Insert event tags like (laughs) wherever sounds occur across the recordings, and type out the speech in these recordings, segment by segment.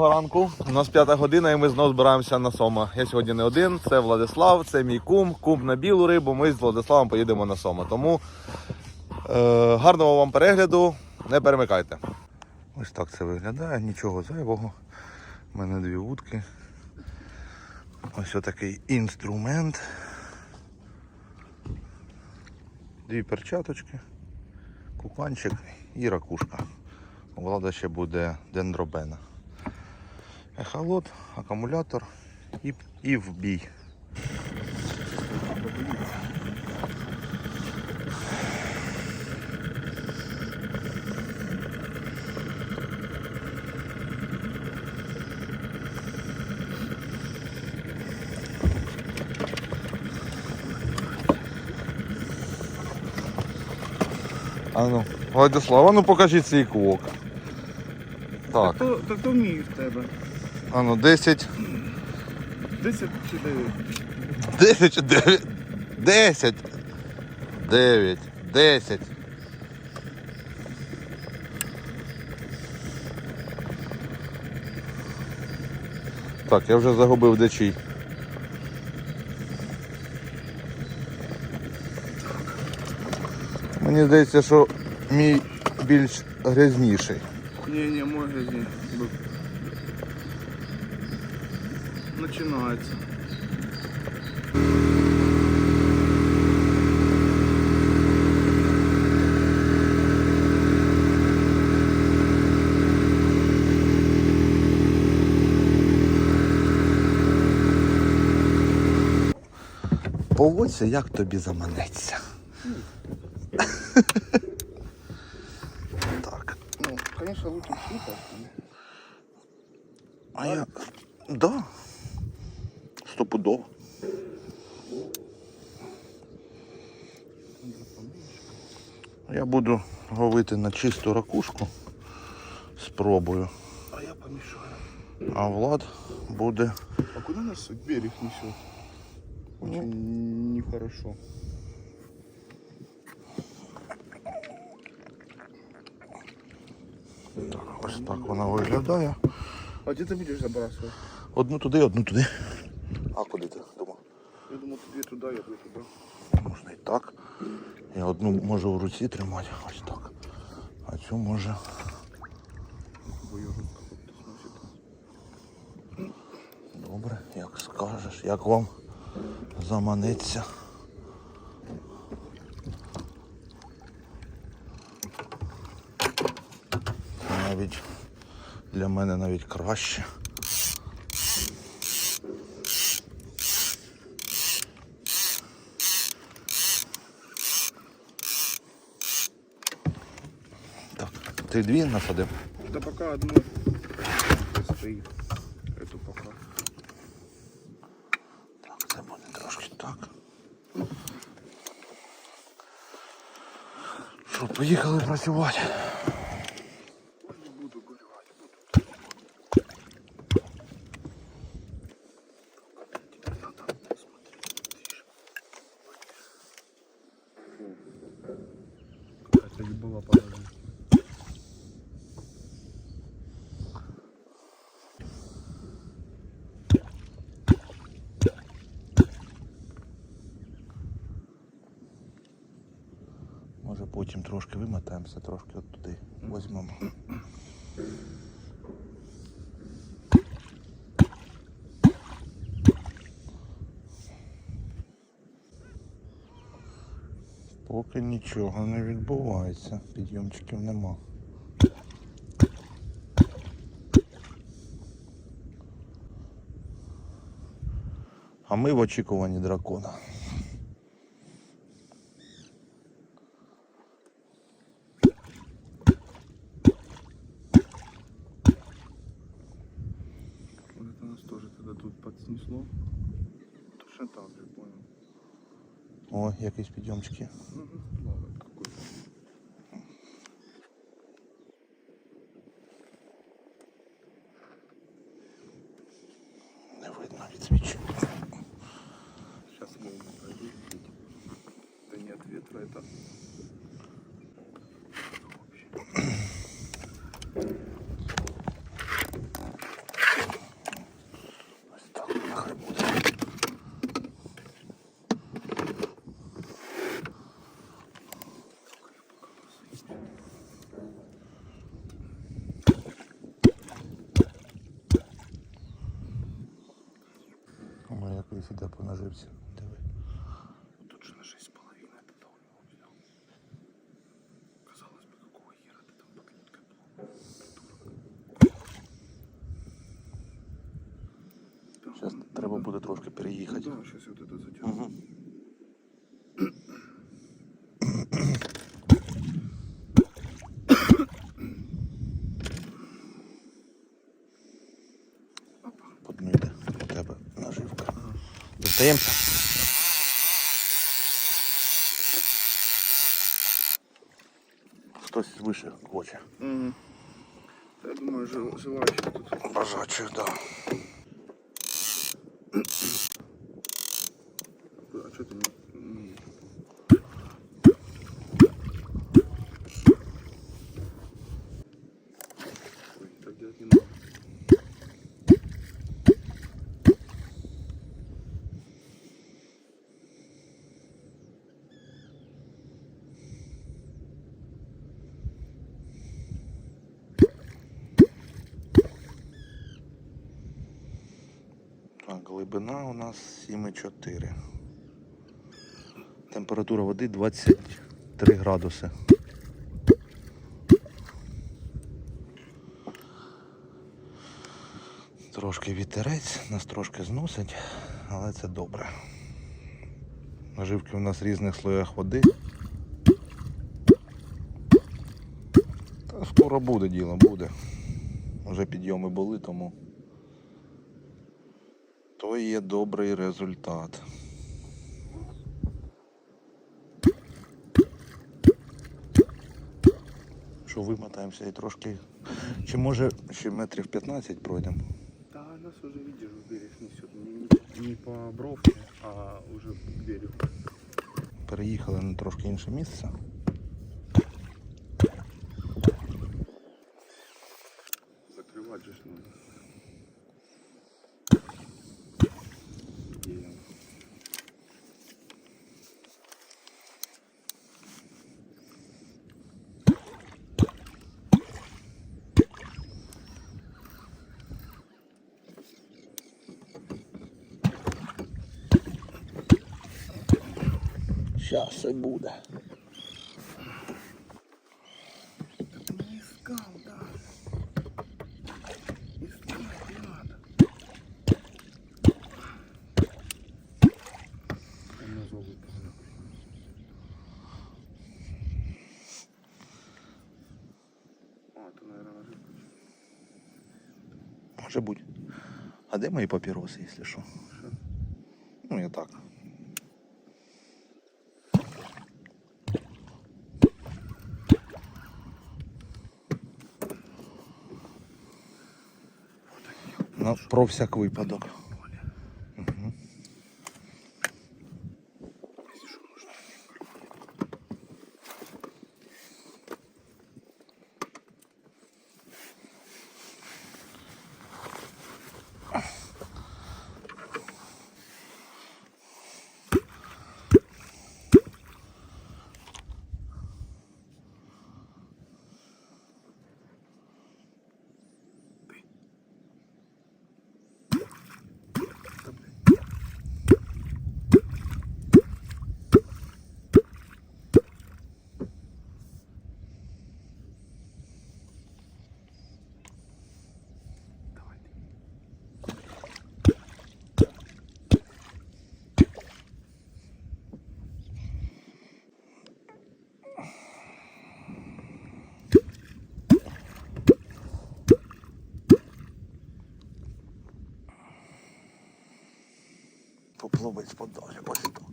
доброго ранку. У нас п'ята година і ми знову збираємося на Сома. Я сьогодні не один, це Владислав, це мій кум, кум на білу рибу. Ми з Владиславом поїдемо на Сома. Тому е, гарного вам перегляду, не перемикайте. Ось так це виглядає, нічого зайвого. У мене дві вудки. Ось отакий інструмент. Дві перчаточки, купанчик і ракушка. Влада ще буде дендробена. Ехолот, акумулятор і, і в бій. А ну, Владислав, а ну покажіть свій квок. Так, То, то, то вмієш в тебе. А ну 10, 10 чи 9. 10 чи 9, 10, 9, 10. Так, я вже загубив де чий. Мені здається, що мій більш грязніший. Не, не, мой газин Начинается. Поводься, як тобі заманеться. (laughs) так. Ну, конечно, лучше супер. А я. Да. Стопудово. Я буду ловити на чисту ракушку. Спробую. А я помешаю. А Влад буде. А куда нас берег несет? Очень нехорошо. Так, ось так вона виглядає. А где ты будешь забрасывать? Одну туди, одну туди. А куди ти думав? Я думал, ты две туда, я две туда. Можна і так. Я одну можу в руці тримати. Ось так. А цю може. Сносит. Добре, як скажеш, як вам заманеться. Навіть для мене навіть краще. Так, ти дві насадив? Да пока одну стоїть. Эту пока. Так, це буде трошки так. Що, поїхали працювати. Може потім трошки вимотаємося, трошки от туди візьмемо. Поки нічого не відбувається, підйомчиків нема. А ми в очікуванні дракона. Вот это нас тоже тогда тут подснесло. Точно так же, понял. О, якісь підйомчики. Угу. Плавает какой-то. Не видно від свічі. Сейчас волны пройдут. Да не от ветра, это вообще по наживці. Диви. Тут же на 6,5 это да у него взял. Казалось бы, какого хера ты там покрепко Зараз треба буде трошки переїхати. Да, сейчас вот это затяну. Угу. Остаемся. Хтось вище хоче. Угу. Я думаю, жив, живаючи тут. Бажачих, так. Да. Глибина у нас 7,4. Температура води 23 градуси. Трошки вітерець, нас трошки зносить, але це добре. Наживки у нас в різних слоях води. Та скоро буде діло, буде. Вже підйоми були, тому то є добрий результат. Що вимотаємося і трошки. Чи може ще метрів 15 пройдемо? Да, нас уже, видишь, в берег несет. Не, не- по бровке, а уже к берегу. Переїхали на трошки інше місце. Закрывать же ж надо. Где я? Щас все буде. Не искал, да. Искать надо. Он назвал выполнил. А, это, наверное, ошибка. Може бути. А де мої папіроси, якщо що? Ну, я так. Ну, про всяк випадок. Поплавець подалі. Ось так. Блять,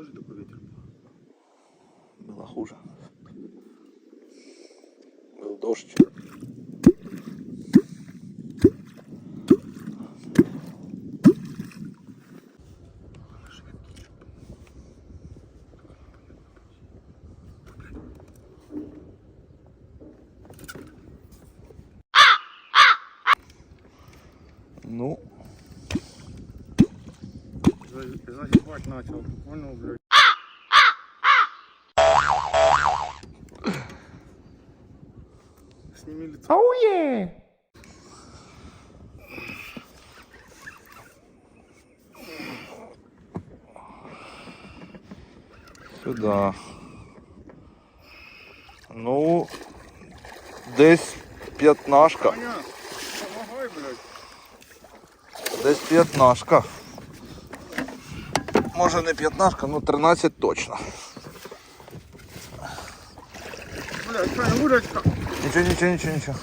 тоже такой ветер? Было хуже. Был дождь. Ну, Загибать начал. Понял, блядь. Сними лицо. сюди. Ну, десь п'ятнашка. Аня, помогай, блядь. Десь п'ятнашка Може не п'ятнашка, ну 13 точно. Блядь, Саня, удочка. Нічого, нічого, нічого, нічого.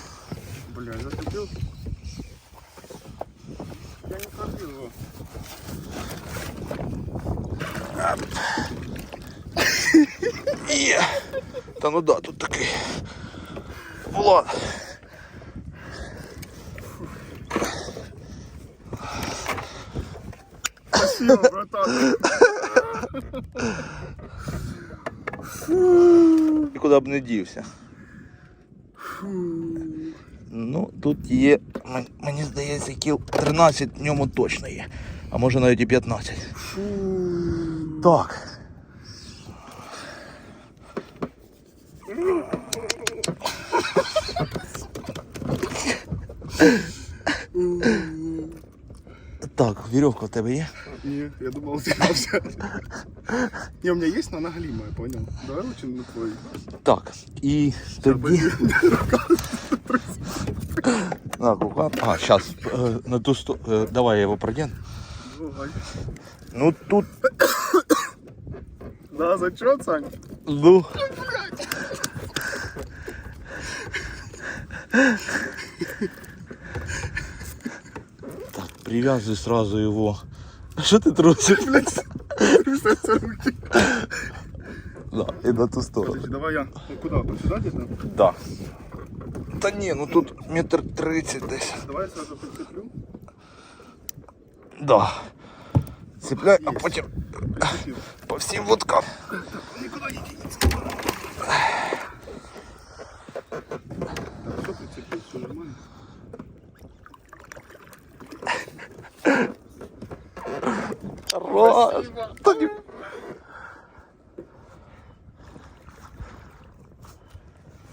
Блядь, зацепился. Я не ходил его. Є. Та ну да, тут такий. Влад. Спасибо, братан. Нікуди б не дівся. Ну, тут є, мені здається, кіл 13 в ньому точно є. А може навіть і 15. Так. Так, вірьовка в тебе є? Не, я думал, у тебя взять. Не, у меня есть, но она голимая, понял? Давай лучше на твой. Так, і тоді. На, рука. А, сейчас, на ту сто... э, Давай я его продену. Давай. Ну тут, Да, зачет, Сань? ну. Так, привязывай сразу его. (laughs) Что ты трусишь? Блядь, трясутся руки. Да, и на ту сторону. Подожди, давай я. Ну куда? Вот сюда где-то? Да. Та ні, ну тут метр тридцять десь. Давай я сразу подцеплю. Да. Цепляй, а Есть. потім Прицепил. по всім вудкам. Никуда не денется. Раз.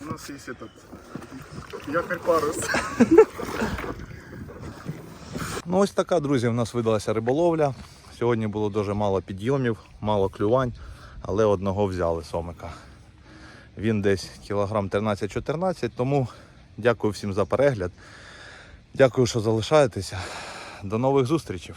У нас есть этот якорь парус. Ну ось така, друзі, у нас видалася риболовля. Сьогодні було дуже мало підйомів, мало клювань, але одного взяли сомика. Він десь кілограм 13-14, тому дякую всім за перегляд. Дякую, що залишаєтеся. До нових зустрічей.